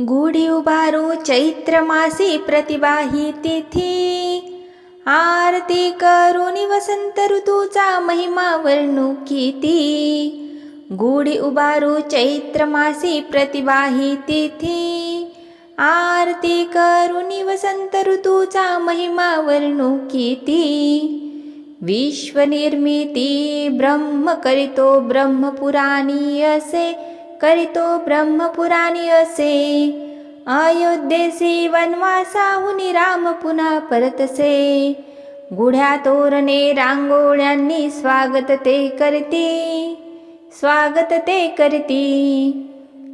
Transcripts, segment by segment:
गुढी उभारू चैत्र मासी प्रतिबाही तिथी। आरती करुणी वसंत ऋतूचा महिमा वर्णू किती। गुढी उभारू चैत्र मासी तिथी। आरती करुणी वसंत ऋतूचा महिमा वर्णू किती। विश्वनिर्मिती ब्रह्म करितो ब्रह्मपुराणी असे करितो ब्रह्मपुराणी असे. अयोध्येसी वनवासाहुनी राम पुन्हा परतसे. गुढ्या तोरणे रांगोळ्यांनी स्वागत ते करती. स्वागत ते करती.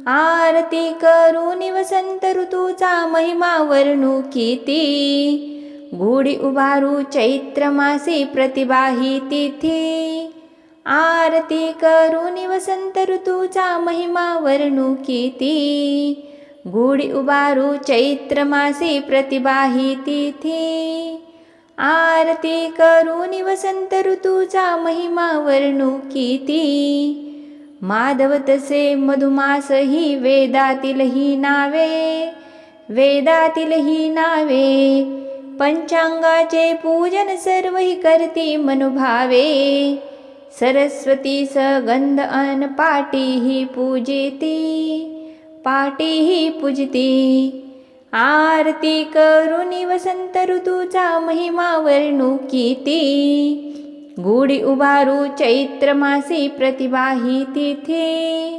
आरती करून वसंत ऋतूचा महिमा वर्णू किती. गुढी उभारू चैत्र मासी प्रतिभाही तिथी. आरती करून वसंत ऋतूचा महिमा वर्णू किती गुढी उभारू चैत्र मासे प्रतिबाही तिथी. आरती करुणी वसंत ऋतूचा महिमा वर्णू किती माधव तसे मधुमास ही वेदातील ही नावे. वेदातील ही नावे. पंचांगाचे पूजन सर्व ही करती मनुभावे. सरस्वती सगंध अन पाटी ही पूजिती पाटी ही पूजती. आरती करुणी वसंत ऋतूचा महिमा वर्णू किती. गुढी उभारू चैत्र मासी प्रतिबाही तिथी.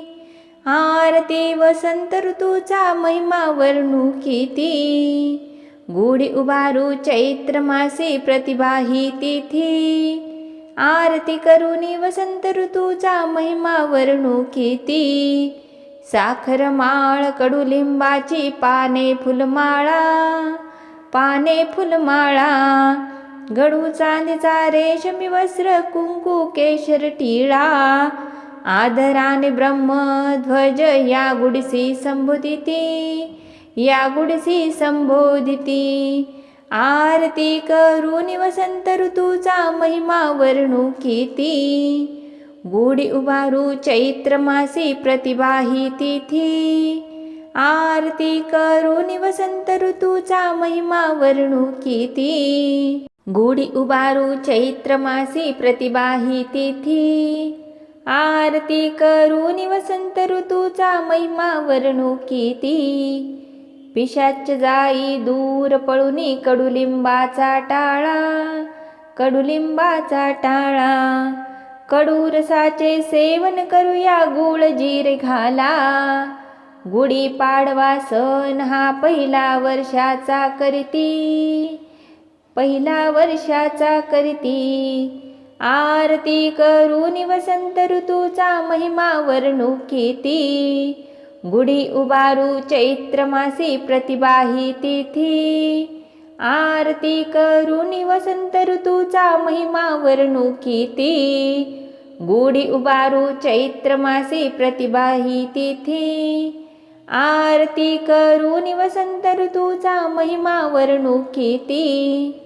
आरती वसंत ऋतूचा महिमा वर्णू किती. गुढी उभारू चैत्र मासी प्रतिबाही तिथी. आरती करुणी वसंत ऋतूचा महिमा वर्णू किती. साखर माळ कडुलिंबाची पाने फुलमाळा पाने फुलमाळा. गडू चांदीचा रेशमी वस्त्र कुंकू केशर टिळा. आदराने ब्रह्मध्वज या गुडसी संबोधिती या गुडसी संबोधिती. आरती करून वसंत ऋतूचा महिमा वर्णू किती गुढी उभारू चैत्र मासी प्रतिबाही तिथी. आरती करून वसंत ऋतूचा महिमा वर्णू किती गुढी उभारू चैत्र मासी प्रतिबाही तिथी. आरती करून वसंत ऋतूचा महिमा वर्णू किती पिशाच जाई दूर पळुनी कडुलिंबाचा टाळा कडुलिंबाचा टाळा. कडू रसाचे सेवन करूया गुळ जीर घाला. गुढी पाडवा सण हा पहिला वर्षाचा करती. पहिला वर्षाचा करती. आरती करून वसंत ऋतूचा महिमा वर्णू किती गुढी उभारू चैत्र मासी प्रतिबाही तिथी. आरती करुणी वसंत ऋतूचा महिमा वर्णू किती. गुढी उभारू चैत्र मासी प्रतिबाही तिथी. आरती करुणी वसंत ऋतूचा महिमा वर्णू किती.